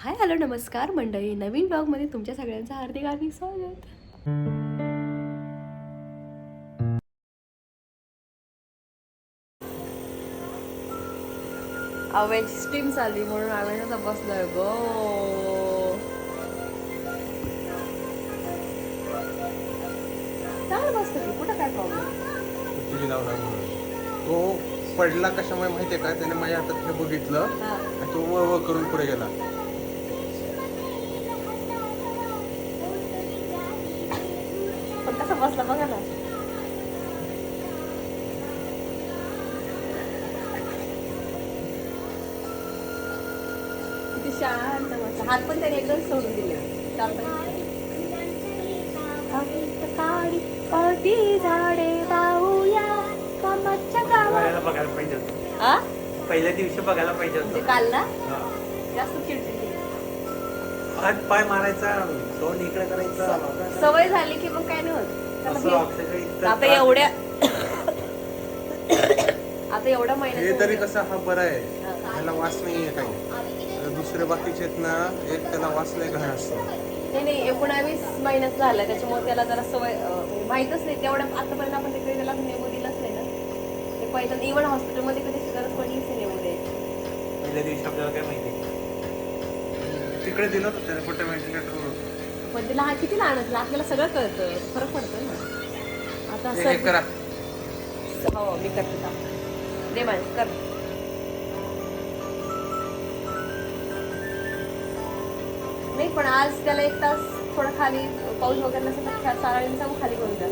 Hi hello नमस्कार. मंडळी नवीन ब्लॉगमध्ये तुमच्या सगळ्यांचं हार्दिक हार्दिक स्वागत. आव्याची स्टीम चालली म्हणून आव्याचा बसलोय गो. तो पडला कशामुळे माहितीये का? त्याने माझ्या हातात हे बघितलं आणि तो व व करून पुढे गेला पण कसा बसला बघा ना किती शांत बसला हात पण त्याने एकदम सोडून दिले काळी पळती झाडे कामाच्या बघायला पाहिजे. आ? पहिल्या दिवशी बघायला पाहिजे म्हणजे होतं काल ना. जास्त चिडचिड. हात पाय मारायचा तोंड इकडे करायचं सवय झाली की मग काय नाही होत आता एवढ्या आता एवढ्या हे महिन्यात तरी कसं हा बरा आहे त्याला वास नाही आहे काही दुसरे बाकीचे आहेत ना एक त्याला वास नाही घाण असतो. नाही नाही एकोणावीस महिन्यात झालं. त्याच्यामुळे त्याला जरा सवय माहीतच नाही. तेवढ्या आतापर्यंत आपण तिकडे त्याला नेमू दिलंच नाही ना. ते पहिल्यांदा इव्हन हॉस्पिटलमध्ये कधी गरज पडलीच नाही नेमू द्यायची पहिल्या दिवशी आपल्याला काय माहिती? तिकडे दिलं होतं त्याने कुठे व्हेंटिलेटर पण तिला हा किती लहान असेल? आपल्याला सगळं कळतं. फरक पडतो ना. आता हे सर करा. हो मी करते का दे माझ कर. नाही पण आज त्याला एक तास थोडं खाली पाऊस वगैरे नसेल तर साराळींचा मग खाली करून द्या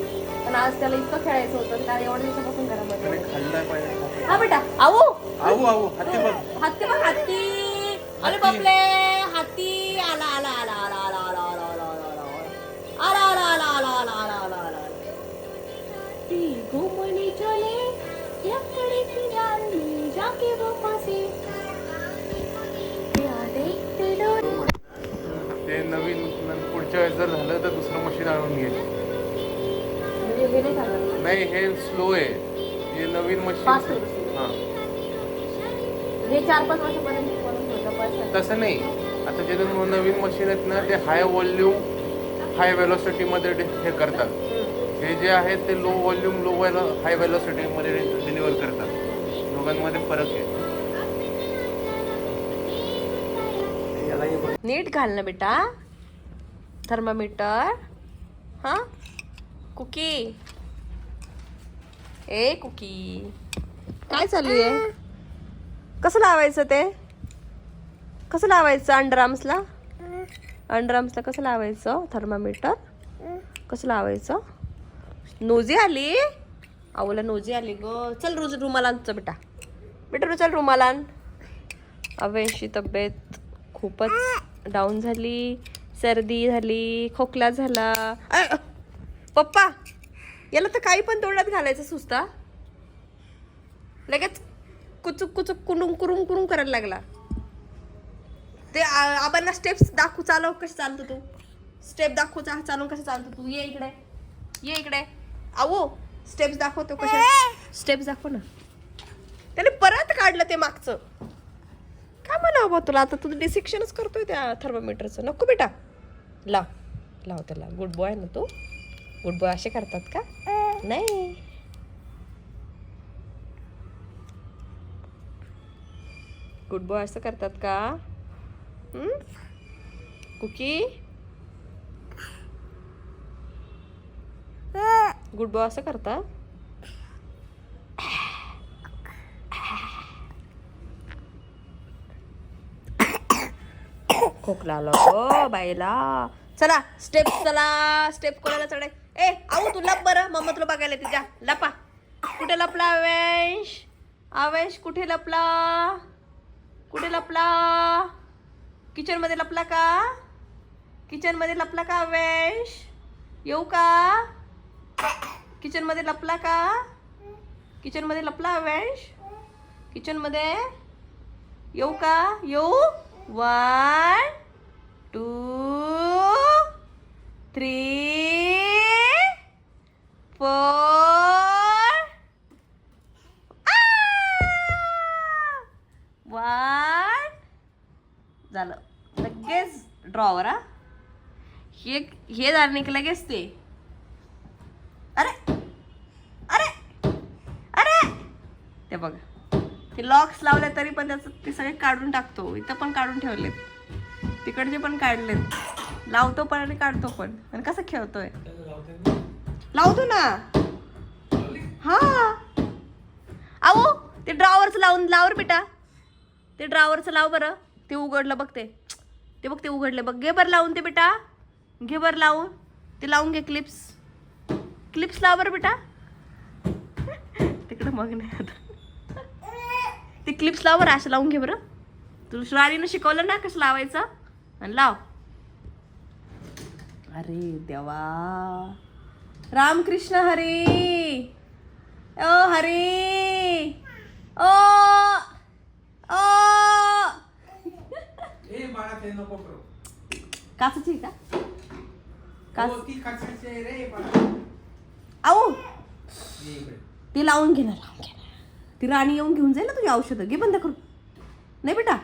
पण आज त्याला इतकं खेळायचं होतं कारण एवढ्या दिवसापासून घरामध्ये हा बेटा आऊ आऊ आऊ हत्ती बघ हत्ती बघ हत्ती अरे. बापले हत्ती आला आला आला आला आला आला आला आला आला आला आला आला आला आला आला आला आला ती घुमनी चले लकड़ी की जाके वो फंसे पुढच्या वेळेस जर झालं तर दुसरं मशीन आणून घे नाही हे स्लो आहे. हे नवीन मशीन आहे. हा. हे चार पाच वर्षापर्यंत बनवून होतं पैसा तसं नाही. आता जे नवीन मशीन आहेत ना ते हाय व्हॉल्यूम हाय वेलोसिटीमध्ये हे करतात. हे जे आहेत ते लो व्हॉल्यूम लो हाय वेलोसिटीमध्ये डिलिव्हर करतात. दोघांमध्ये फरक आहे. नीट घाल ना बेटा. थर्मामीटर हां? कुकी. ए कुकी. काय चालू आहे? कसं लावायचं ते? कसं लावायचं अंडरआर्म्सला अंडरआर्म्सला कसं लावायचं? थर्मामीटर. कसं लावायचं? नोजी आली? आवला नोजी आली ग. चल रोज रुमाला बेटा. बेटा चल रुमाला आण अवेशी तब्येत खूपच डाऊन झाली. सर्दी झाली खोकला झाला. पप्पा याला तर काही पण तोंडात घालायचं सुस्ता. लगेच कुचुक कुचुक कुरुम कुरुम कुरुम करायला लागला. ते आबांना स्टेप्स दाखवू चालव कसं चालतो तू? स्टेप दाखवू चा चालवून कसं चालतो तू? ये इकडे ये इकडे. आवो स्टेप्स दाखवतो कशा. स्टेप्स दाखव ना. त्याने परत काढलं ते मागचं. काय म्हणावं तुला? आता तू डिसेक्शनच करतोय त्या थर्मोमीटरचं नको बेटा. लाव लाव त्याला. गुड बॉय ना तू? गुड बॉय असे करतात का? नाही. गुड बॉय असं करतात का? कुकी गुड बॉय असं करतात? खोकला आला हो बाईला. चला स्टेप चला स्टेप कोणाला चढाय? ए आऊ तू लप बरं. मम्मा तुला बघायला येते. जा लपा. कुठे लपला अवेश? अवेश कुठे लपला? कुठे लपला? किचनमध्ये लपला का? किचनमध्ये लपला का अवेश? येऊ का? किचनमध्ये लपला का? किचनमध्ये लपला अवेश? किचनमध्ये येऊ का? येऊ? One two three four one झालं. लगेच ड्रॉवर हा. हे हे झालं की लगेच ते? अरे! अरे! अरे! ते बघा. लॉक्स लावले तरी पण त्याचं ते सगळे काढून टाकतो. इथं पण काढून ठेवलेत. तिकडचे पण काढलेत. लावतो पण आणि काढतो पण. आणि कसं खेळतोय? लावतो ना. हा. अहो ते ड्रॉवरचं लावून लावर बेटा. ते ड्रॉवरचं लाव बरं. ते उघडलं बघ ते. ते बघ ते उघडले बघ. घे बरं लावून ते बेटा. घे बरं लावून. ते लावून घे क्लिप्स क्लिप्स लाव बरं बेटा. तिकडं मग नाही आता. ते क्लिप्स लाव बरं असं लावून घे बरं. तू श्राणीनं शिकवलं ना कसं लावायचं? आणि लाव. अरे देवा. रामकृष्ण हरी. ओ हरी. ओ ओ. ए बाळा ते नको करू. काचाची आहे का? काच हो, आऊ. इकडे. ती लावून घे ना लावून घे. ना ती राणी येऊन घेऊन जाईल ना तुझी औषधं? घे बंद करू नाही बेटा.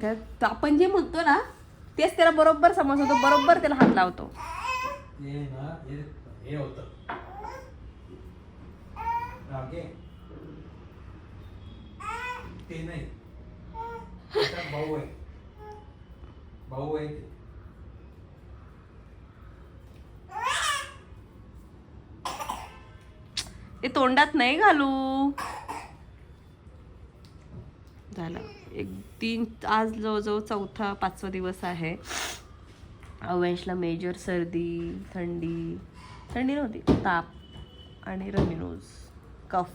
त्या- आपण जे म्हणतो ना तेच त्याला बरोबर समजतो बरोबर त्याला हात लावतो. ते नाही. भाऊ आहे. भाऊ आहे ते तोंडात नाही घालू. झालं. एक तीन आज जवळजवळ चौथा पाचवा दिवस आहे. अवेंशला मेजर सर्दी थंडी. थंडी नव्हती ताप आणि रमिनोज कफ.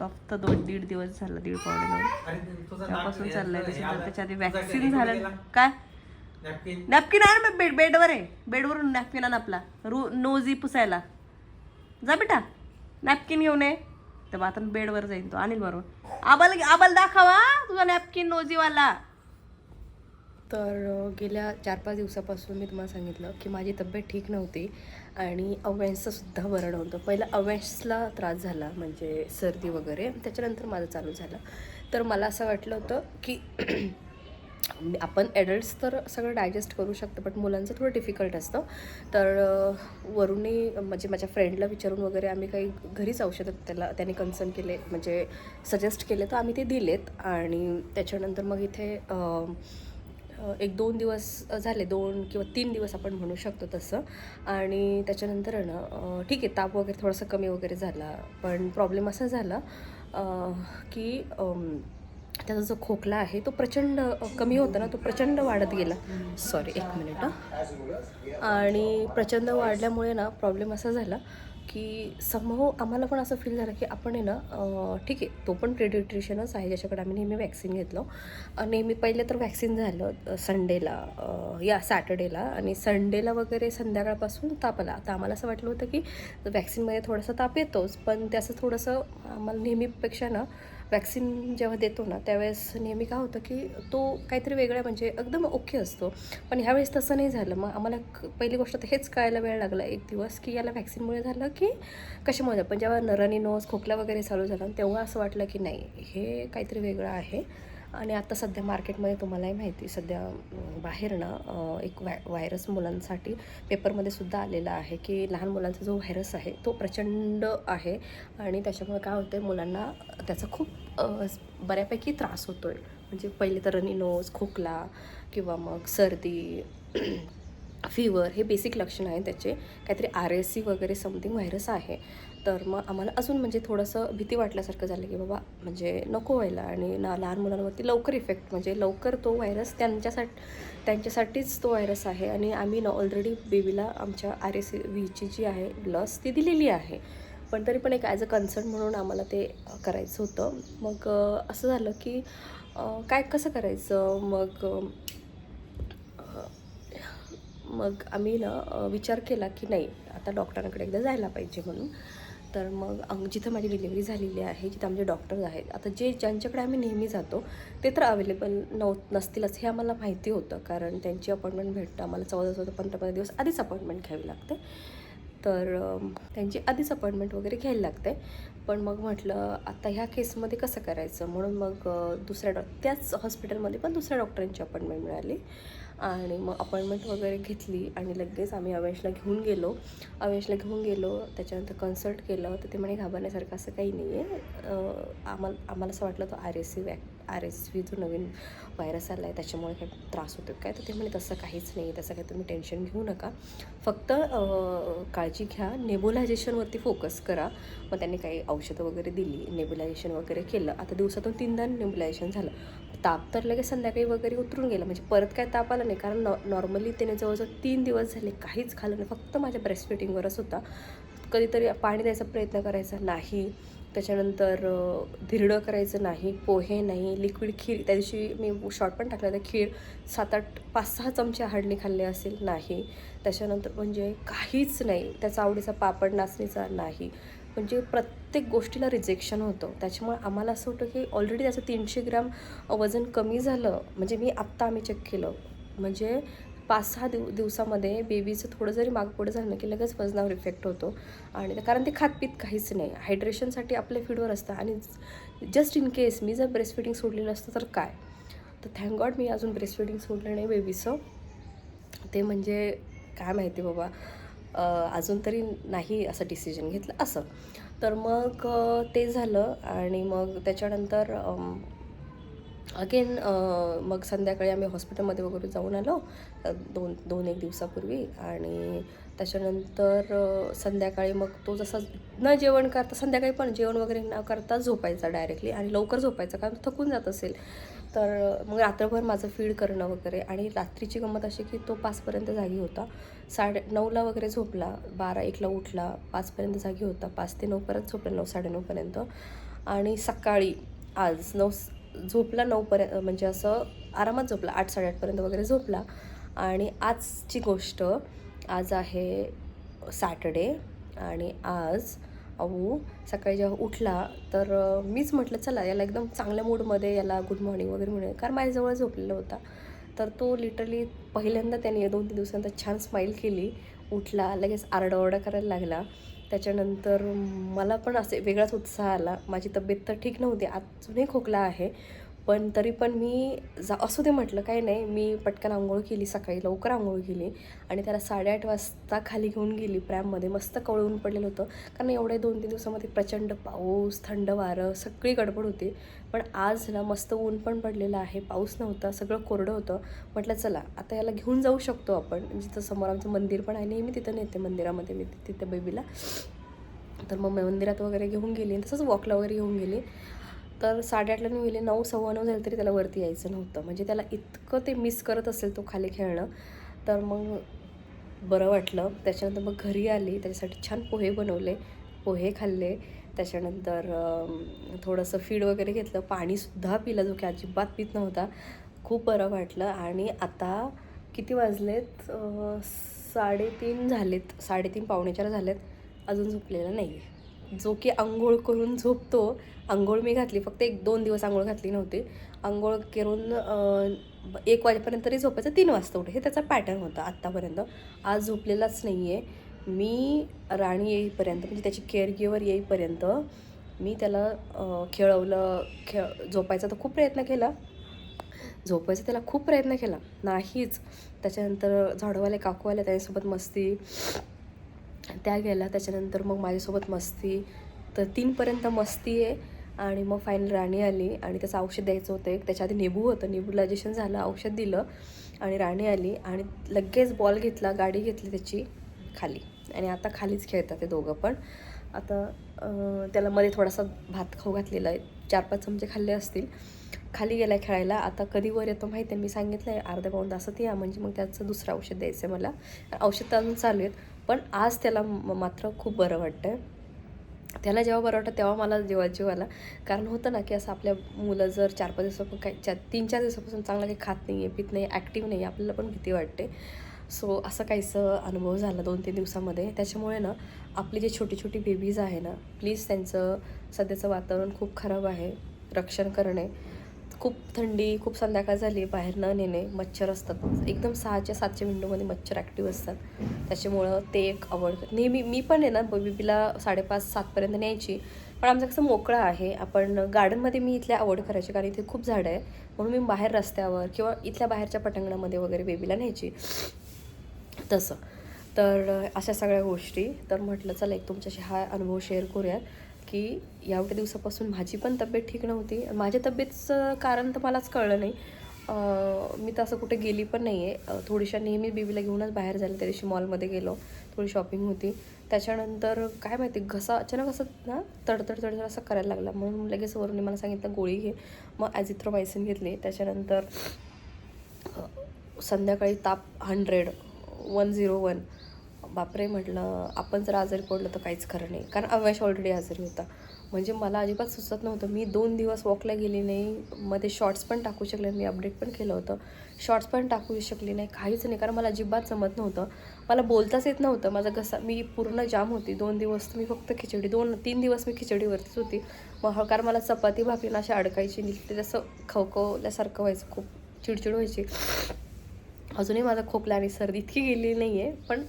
कफ तर दोन दीड दिवस झाला दीड पावणे दोन. त्यापासून चाललंय त्याच्यानंतर. त्याच्या आधी वॅक्सिन झालं? काय? नॅपकिन नॅपकिन आहे ना बेड बेडवर आहे बेडवरून नॅपकिन आण आपला. रू नोजी पुसायला. जा बेटा. नॅपकिन घेऊन ये. तर मग आता बेडवर जाईन तो अनिल बरोबर आबाल आबाल दाखवा तुझा नॅपकिन नोजीवाला तर गेल्या चार पाच दिवसापासून मी तुम्हाला सांगितलं की माझी तब्येत ठीक नव्हती आणि अवेन्सचं सुद्धा बरं नव्हतं पहिलं अवेन्सला त्रास झाला म्हणजे सर्दी वगैरे. त्याच्यानंतर माझं चालू झालं. तर मला असं वाटलं होतं की आपण ॲडल्ट्स तर सगळं डायजेस्ट करू शकतो बट मुलांचं थोडं डिफिकल्ट असतं. तर वरूनही म्हणजे माझ्या फ्रेंडला विचारून वगैरे आम्ही काही घरीच औषधं त्याला त्याने कन्सर्न केले म्हणजे सजेस्ट केले तर आम्ही ते दिलेत. आणि त्याच्यानंतर मग इथे एक दोन दिवस झाले दोन किंवा तीन दिवस आपण म्हणू शकतो तसं. आणि त्याच्यानंतर ना ठीक आहे ताप वगैरे थोडासा कमी वगैरे झाला पण प्रॉब्लेम असा झाला की त्याचा जो खोकला आहे तो प्रचंड कमी होता ना तो प्रचंड वाढत गेला. सॉरी एक मिनिट हां. आणि प्रचंड वाढल्यामुळे ना प्रॉब्लेम असा झाला की समहो आम्हाला पण असं फील झालं की आपण आहे ना ठीक आहे तो पण पेडिट्रिशियनच आहे ज्याच्याकडे आम्ही नेहमी वॅक्सिन घेतलं. नेहमी पहिले तर वॅक्सिन झालं संडेला या सॅटर्डेला आणि संडेला वगैरे संध्याकाळपासून ताप आला आता आम्हाला असं वाटलं होतं की वॅक्सिनमध्ये थोडासा ताप येतोच पण त्याचं थोडंसं आम्हाला नेहमीपेक्षा ना वॅक्सिन जेव्हा देतो ना त्यावेळेस नेहमी काय होतं की तो काहीतरी वेगळा म्हणजे एकदम ओके असतो. पण ह्यावेळेस तसं नाही झालं. मग आम्हाला पहिली गोष्ट तर हेच कळायला वेळ लागला एक दिवस की याला वॅक्सिनमुळे झालं की कशामुळे? झालं? पण जेव्हा नरानी नोस खोकला वगैरे चालू झाला तेव्हा असं वाटलं की नाही हे काहीतरी वेगळं आहे. आणि आता सध्या मार्केटमध्ये तुम्हालाही माहिती सध्या बाहेर ना एक व्हाय व्हायरस मुलांसाठी पेपरमध्ये सुद्धा आलेला आहे की लहान मुलांचा जो व्हायरस आहे तो प्रचंड आहे आणि त्याच्यामुळे काय होतं आहे मुलांना त्याचा खूप बऱ्यापैकी त्रास होतो आहे म्हणजे पहिले तर रनिनोज खोकला किंवा मग सर्दी फिवर हे बेसिक लक्षण आहे त्याचे काहीतरी आर एस सी वगैरे समथिंग व्हायरस आहे. तर मग आम्हाला अजून म्हणजे थोडंसं भीती वाटल्यासारखं झालं की बाबा म्हणजे नको व्हायला आणि ना लहान मुलांवरती लवकर इफेक्ट म्हणजे लवकर तो व्हायरस त्यांच्यासाठी त्यांच्यासाठीच तो व्हायरस आहे आणि आम्ही ना ऑलरेडी बेबीला आमच्या आर एस व्हीची जी आहे लस ती दिलेली आहे. पण तरी पण एक ॲज अ कन्सर्न म्हणून आम्हाला ते करायचं होतं. मग असं झालं की काय कसं करायचं? मग मग आम्ही ना विचार केला की नाही आता डॉक्टरांकडे एकदा जायला पाहिजे म्हणून. तर मग अंग जिथं माझी डिलिव्हरी झालेली आहे जिथं आमचे डॉक्टर्स आहेत आता जे ज्यांच्याकडे आम्ही नेहमी जातो ते तर अवेलेबल नव नसतीलच हे आम्हाला माहिती होतं कारण त्यांची अपॉइंटमेंट भेटतं आम्हाला चौदा चौदा पंधरा पंधरा दिवस आधीच अपॉइंटमेंट घ्यावी लागते. तर त्यांची आधीच अपॉइंटमेंट वगैरे घ्यायला लागते. पण मग म्हटलं आता ह्या केसमध्ये कसं करायचं? म्हणून मग दुसऱ्या डॉ त्याच हॉस्पिटलमध्ये पण दुसऱ्या डॉक्टरांची अपॉइंटमेंट मिळाली. आणि मग अपॉइंटमेंट वगैरे घेतली आणि लगेच आम्ही अवेशला घेऊन गेलो. अवेशला घेऊन गेलो त्याच्यानंतर कन्सल्ट केलं. तर ते म्हणे घाबरण्यासारखं असं काही नाही आहे आम्हाला आम्हाला असं वाटलं तो आर एस सी वॅक आर एस व्ही जो नवीन व्हायरस आला आहे त्याच्यामुळे काही त्रास होतो काय तर ते म्हणे तसं काहीच नाही तसं काही तुम्ही टेन्शन घेऊ नका. फक्त काळजी घ्या. नेबुलायझेशनवरती फोकस करा. मग त्यांनी काही औषधं वगैरे दिली नेबुलायझेशन वगैरे केलं. आता दिवसातून तीनदा नेबुलायझेशन झालं. ताप तर लगेच संध्याकाळी वगैरे उतरून गेला. म्हणजे परत काय ताप आला नाही कारण नॉ नॉर्मली त्याने जवळजवळ तीन दिवस झाले काहीच खाल्लं नाही. फक्त माझ्या ब्रेस्ट फिटिंगवरच होता. कधीतरी पाणी द्यायचा प्रयत्न करायचा. नाही. त्याच्यानंतर धिरडं करायचं नाही पोहे नाही लिक्विड खीर त्या दिवशी मी शॉर्ट पण टाकला होता खीर सात आठ पाच सहा चमचे हाडणी खाल्ले असेल नाही. त्याच्यानंतर म्हणजे काहीच नाही त्याचा आवडीचा पापड नाचणीचा नाही. म्हणजे प्रत्येक गोष्टीला रिजेक्शन होतं. त्याच्यामुळे आम्हाला असं होतं की ऑलरेडी त्याचं तीनशे ग्रॅम वजन कमी झालं म्हणजे मी आत्ता आम्ही चेक केलं. म्हणजे पाच सहा दिव दिवसामध्ये बेबीचं थोडं जरी मागपुढं झालं की लगेच वजनावर इफेक्ट होतो. आणि कारण ते खातपीत काहीच नाही. हायड्रेशनसाठी आपल्या फीडवर असतं. आणि जस्ट इन केस मी जर ब्रेस्ट फिडिंग सोडलेलं असतं तर काय? तर थँक गॉड मी अजून ब्रेस्ट फिडिंग सोडलं नाही बेबीचं ते म्हणजे काय माहिती बाबा. अजून तरी नाही असं डिसिजन घेतलं असं. तर मग ते झालं. आणि मग त्याच्यानंतर अगेन मग संध्याकाळी आम्ही हॉस्पिटलमध्ये वगैरे जाऊन आलो. दोन दोन एक दिवसापूर्वी. आणि त्याच्यानंतर संध्याकाळी मग तो जसा न जेवण करता संध्याकाळी पण जेवण वगैरे न करता झोपायचा डायरेक्टली आणि लवकर झोपायचा कारण तो थकून जात असेल. तर मग रात्रभर माझं फीड करणं वगैरे आणि रात्रीची गंमत अशी की तो पाचपर्यंत जागी होता. साडे नऊला वगैरे झोपला बारा एकला उठला पाचपर्यंत जागी होता. पाच ते नऊ परत झोपला नऊ साडेनऊपर्यंत आणि सकाळी आज नऊ झोपला नऊपर्यंत म्हणजे असं आरामात झोपला आठ साडेआठपर्यंत वगैरे झोपला. आणि आजची गोष्ट आज आहे सॅटर्डे आणि आज अहो सकाळी जेव्हा उठला तर मीच म्हटलं चला याला एकदम चांगल्या मूडमध्ये याला गुड मॉर्निंग वगैरे म्हणून कारण माझ्याजवळ झोपलेला होता. तर तो लिटरली पहिल्यांदा त्याने दोन तीन दिवसानंतर छान स्माईल केली. उठला लगेच आरडाओरडा करायला लागला. त्याच्यानंतर मला पण असे वेगळाच उत्साह आला. माझी तब्येत तर ठीक नव्हती अजूनही खोकला आहे. पण तरी पण मी जा असू दे म्हटलं काही नाही. मी पटकन आंघोळ केली सकाळी लवकर आंघोळ केली आणि त्याला साडेआठ वाजता खाली घेऊन गेली प्रॅममध्ये. मस्त कवळून पडलेलं होतं. कारण एवढ्या दोन तीन दिवसामध्ये प्रचंड पाऊस थंड वारं सगळी गडबड होती. पण आज ना मस्त ऊन पण पडलेलं आहे. पाऊस नव्हता सगळं कोरडं होतं. म्हटलं चला आता याला घेऊन जाऊ शकतो आपण. जिथं समोर आमचं मंदिर पण आहे. नेहमी तिथं नेते मंदिरामध्ये मी तिथे बेबीला तर मग मंदिरात वगैरे घेऊन गेली. तसंच वॉकला वगैरे घेऊन गेली. तर साडेआठला मी गेले नऊ सव्वा नऊ झाले तरी त्याला वरती यायचं नव्हतं. म्हणजे त्याला इतकं ते मिस करत असेल तो खाली खेळणं तर मग बरं वाटलं. त्याच्यानंतर मग घरी आली त्याच्यासाठी छान पोहे बनवले पोहे खाल्ले. त्याच्यानंतर थोडंसं फीड वगैरे घेतलं. पाणीसुद्धा पिलं जो की अजिबात पित नव्हता. खूप बरं वाटलं. आणि आता किती वाजलेत? साडेतीन झालेत. साडेतीन पावणे चार झालेत. अजून झोपलेलं नाही आहे जो की आंघोळ करून झोपतो. आंघोळ मी घातली फक्त एक दोन दिवस आंघोळ घातली नव्हती. आंघोळ करून एक वाजेपर्यंत तरी झोपायचं तीन वाजता उठे हे त्याचा पॅटर्न होता आत्तापर्यंत. आज झोपलेलाच नाही आहे मी राणी येईपर्यंत म्हणजे त्याची केअरगिवर येईपर्यंत मी त्याला खेळवलं खेळ झोपायचा तर खूप प्रयत्न केला. झोपायचा त्याला खूप प्रयत्न केला. नाहीच. त्याच्यानंतर झाडूवाले काकू आले त्याच्यासोबत मस्ती त्या गेल्या त्याच्यानंतर मग माझ्यासोबत मस्ती. तर तीनपर्यंत मस्ती आहे आणि मग फायनल राणी आली आणि त्याचं औषध द्यायचं होतं एक. त्याच्या आधी निबू होतं. निबुलायझेशन झालं औषध दिलं आणि राणी आली आणि लगेच बॉल घेतला गाडी घेतली त्याची खाली. आणि आता खालीच खेळतात ते दोघं पण. आता त्याला मध्ये थोडासा भात खाऊ घातलेला आहे. चार पाच चमचे खाल्ले असतील. खाली गेला खेळायला. आता कधी वर येतो माहिती आहे मी सांगितलं आहे अर्ध्या पाऊन तासात या. म्हणजे मग त्याचं दुसरं औषध द्यायचं आहे मला. औषध तर अजून चालू आहेत. पण आज त्याला म- मात्र खूप बरं वाटतं आहे त्याला जेव्हा बरं वाटतं तेव्हा मला जेव्हा जेवायला कारण होतं ना की असं आपल्या मुलं जर चार पाच दिवसापासून काही चार तीन चार दिवसापासून चांगलं काही खात नाही आहे पित नाही ॲक्टिव्ह नाही आहे आपल्याला पण भीती वाटते. सो असं काहीसं अनुभव झाला दोन तीन दिवसामध्ये. त्याच्यामुळे ना आपली जे छोटी छोटी बेबीज आहे ना प्लीज त्यांचं सध्याचं वातावरण खूप खराब आहे. रक्षण करणे. खूप थंडी खूप संध्याकाळ झाली बाहेर न नेणे मच्छर असतात. एकदम सहाच्या सातच्या विंडोमध्ये मच्छर ॲक्टिव्ह असतात. त्याच्यामुळं ते एक आवड. नेहमी मी पण आहे ना बेबीला साडेपाच सातपर्यंत न्यायची. पण आमचं कसं मोकळं आहे. आपण गार्डनमध्ये मी इथल्या आवड करायची कारण इथे खूप झाडं आहे म्हणून मी बाहेर रस्त्यावर किंवा इथल्या बाहेरच्या पटांगणामध्ये वगैरे बेबीला न्यायची. तसं. तर अशा सगळ्या गोष्टी. तर म्हटलं चला एक तुमच्याशी हा अनुभव शेअर करूयात. की एवढ्या दिवसापासून माझी पण तब्येत ठीक नव्हती. माझ्या तब्येतचं कारण तर मलाच कळलं नाही. मी तसं कुठे गेली पण नाही आहे थोडीशा नेहमी बेबीला घेऊनच बाहेर झाले त्या दिवशी मॉलमध्ये गेलो. थोडी शॉपिंग होती. त्याच्यानंतर काय माहिती घसा अचानक असं ना तडतड तडतड असं करायला लागला. म्हणून लगेच वरून मला सांगितलं गोळी घे. मग ॲझिथ्रोमायसिन घेतली. त्याच्यानंतर संध्याकाळी ताप हंड्रेड वन झिरो वन बापरे म्हटलं आपण जर आजारी पडलो तर काहीच खरं नाही. कारण अवयश ऑलरेडी आजारी होता. म्हणजे मला अजिबात सुचत नव्हतं. मी दोन दिवस वॉकला गेली नाही. मध्ये शॉर्ट्स पण टाकू शकले नाही. मी अपडेट पण केलं होतं. शॉर्ट्स पण टाकू शकले नाही. काहीच नाही. कारण मला अजिबात जमत नव्हतं. मला बोलताच येत नव्हतं. माझा घसा मी पूर्ण जाम होती. दोन दिवस तर मी फक्त खिचडी दोन तीन दिवस मी खिचडीवरतीच होती. मग कारण मला चपाती भाकरी ना अशी अडकायची निघते जसं खवखवल्यासारखं व्हायचं. खूप चिडचिड व्हायची. अजूनही माझा खोकला आणि सर्दी इतकी गेलेली नाही आहे पण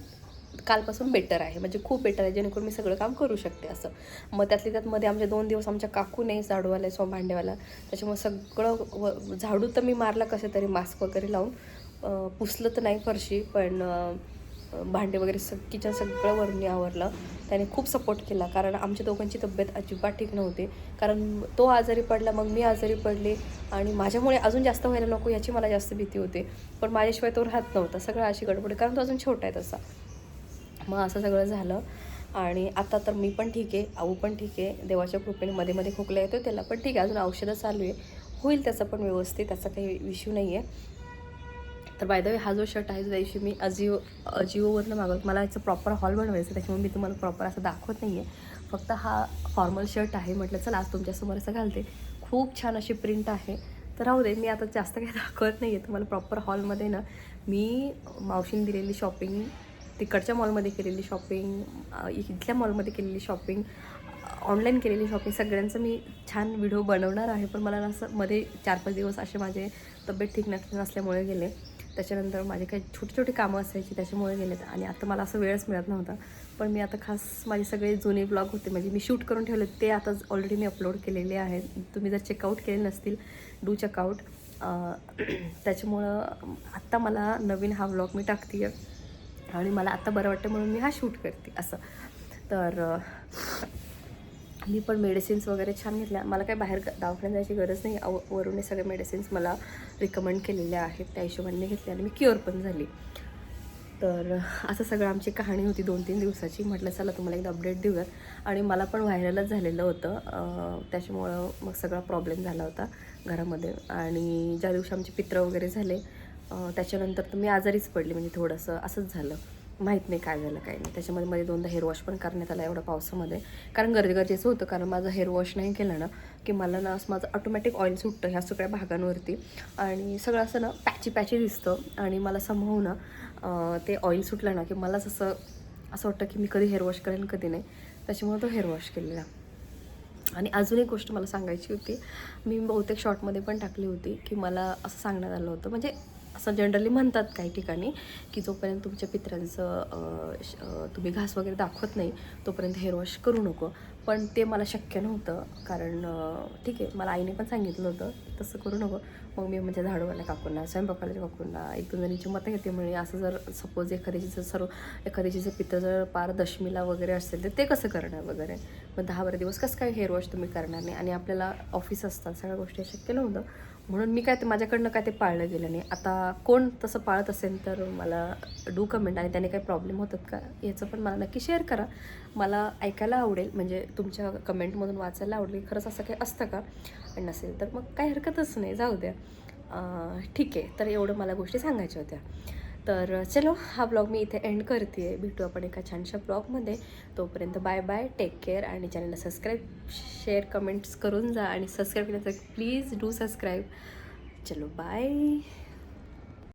कालपासून बेटर आहे. म्हणजे खूप बेटर आहे जेणेकरून मी सगळं काम करू शकते असं. मग त्यातल्या त्यात मध्ये आमच्या दोन दिवस आमच्या काकू नाही झाडूवाला सो भांडेवाला त्याच्यामुळे सगळं व झाडू तर मी मारला कसे तरी मास्क वगैरे लावून. पुसलं तर नाही फरशी पण भांडे वगैरे सग किचन सगळं वरून आवरलं. त्याने खूप सपोर्ट केला. कारण आमच्या दोघांची तब्येत अजिबात ठीक नव्हती. कारण तो आजारी पडला मग मी आजारी पडले. आणि माझ्यामुळे अजून जास्त व्हायला नको याची मला जास्त भीती होते. पण माझ्याशिवाय तो राहत नव्हता. सगळं अशी गडबड कारण तो अजून छोटा आहे तसा. मग असं सगळं झालं. आणि आता तर मी पण ठीक आहे आऊ पण ठीक आहे. देवाच्या कृपेने मध्ये मध्ये खोकला येतो त्याला पण ठीक आहे. अजून औषधं चालू आहे. होईल त्याचं पण व्यवस्थित त्याचा काही इश्यू नाही आहे तर बाय द वे हा जो शर्ट आहे त्या दिवशी मी अजिओ अजिओवरनं मागवत मला याचं प्रॉपर हॉल बनवायचं त्याच्यामुळे मी तुम्हाला प्रॉपर असं दाखवत नाही आहे फक्त हा फॉर्मल शर्ट आहे. म्हटलं चला आज तुमच्यासमोर असं घालते. खूप छान अशी प्रिंट आहे. तर राहू दे मी आता जास्त काही दाखवत नाही आहे तुम्हाला प्रॉपर हॉलमध्ये ना मी मावशीने दिलेली शॉपिंग तिकडच्या मॉलमध्ये केलेली शॉपिंग इथल्या मॉलमध्ये केलेली शॉपिंग ऑनलाईन केलेली शॉपिंग सगळ्यांचं मी छान व्हिडिओ बनवणार आहे. पण मला असं मध्ये चार पाच दिवस असे माझे तब्येत ठीक नसल्यामुळे गेले. त्याच्यानंतर माझे काही छोटी छोटी कामं असायची त्याच्यामुळे गेले आणि आता मला असं वेळच मिळत नव्हता. पण मी आता खास माझे सगळे जुने ब्लॉग होते म्हणजे मी शूट करून ठेवले ते आता ऑलरेडी मी अपलोड केलेले आहेत. तुम्ही जर चेकआउट केले नसतील डू चेकआउट त्याच्यामुळं आत्ता मला नवीन हा ब्लॉग मी टाकते आहे आणि मला आत्ता बरं वाटतं म्हणून मी हा शूट करते असं. तर मी पण मेडिसिन्स वगैरे छान घेतल्या. मला काही बाहेर ग- दवाखान्यात जायची गरज नाही. अव वरून हे सगळे मेडिसिन्स मला रिकमेंड केलेल्या आहेत. त्या हिशोबाने मी घेतले आणि मी क्युअर पण झाली. तर असं सगळं आमची कहाणी होती दोन तीन दिवसाची. म्हटलं चला तुम्हाला एकदा अपडेट देऊयात. आणि मला पण व्हायरलच झालेलं होतं. त्याच्यामुळं मग सगळा प्रॉब्लेम झाला होता घरामध्ये. आणि ज्या दिवशी आमचे पित्र वगैरे झाले त्याच्यानंतर तर मी आजारीच पडली म्हणजे थोडंसं असंच झालं. माहीत नाही काय झालं काय नाही. त्याच्यामध्ये मध्ये दोनदा हेअर वॉश पण करण्यात आला एवढं पावसामध्ये. कारण गरजे गरजेचं होतं कारण माझं हेअर वॉश नाही केलं ना की मला ना असं माझं ऑटोमॅटिक ऑइल सुटतं ह्या सगळ्या भागांवरती. आणि सगळं असं ना पॅची पॅची दिसतं. आणि मला समोर ना ते ऑइल सुटलं ना की मलाच असं असं वाटतं की मी कधी हेअर वॉश करेन कधी नाही. त्याच्यामुळे तो हेअर वॉश केलेला. आणि अजून एक गोष्ट मला सांगायची होती. मी बहुतेक शॉर्टमध्ये पण टाकली होती की मला असं सांगण्यात आलं होतं. म्हणजे असं जनरली म्हणतात काही ठिकाणी की जोपर्यंत तुमच्या पित्रांचं श- तुम्ही घास वगैरे दाखवत नाही तोपर्यंत हेअर वॉश करू नको. पण ते मला शक्य नव्हतं कारण ठीक आहे मला आईने पण सांगितलं होतं तसं करू नको. मग मी म्हणजे झाडूवाल्या काकूंना स्वयंपाकाच्या काकूंना एक दोन जणींची मतं घेते म्हणजे असं जर सपोज एखाद्याची जर सर्व एखाद्याची जर पितं जर पार दशमीला वगैरे असेल तर ते कसं करणार वगैरे? मग दहा बारा दिवस कसं काय हेअर वॉश तुम्ही करणार नाही? आणि आपल्याला ऑफिस असतात सगळ्या गोष्टी शक्य नव्हतं. म्हणून मी काय ते माझ्याकडनं काय ते पाळलं गेलं नाही. आता कोण तसं पाळत असेल तर मला डू कमेंट आणि त्याने काही प्रॉब्लेम होतात का? याचं पण मला नक्की शेअर करा. मला ऐकायला आवडेल. म्हणजे तुमच्या कमेंटमधून वाचायला आवडेल. खरंच असं काही असतं का? आणि नसेल तर मग काही हरकतच नाही. जाऊ द्या. ठीक आहे. तर एवढं मला गोष्टी सांगायच्या होत्या. तर चलो हा ब्लॉग मी इथे एंड करते आहे भेटू आपण एका छानशा ब्लॉगमध्ये. तोपर्यंत बाय बाय टेक केअर आणि चॅनलला सबस्क्राईब शेअर कमेंट्स करून जा. आणि सबस्क्राईब केलं प्लीज डू सबस्क्राईब चलो बाय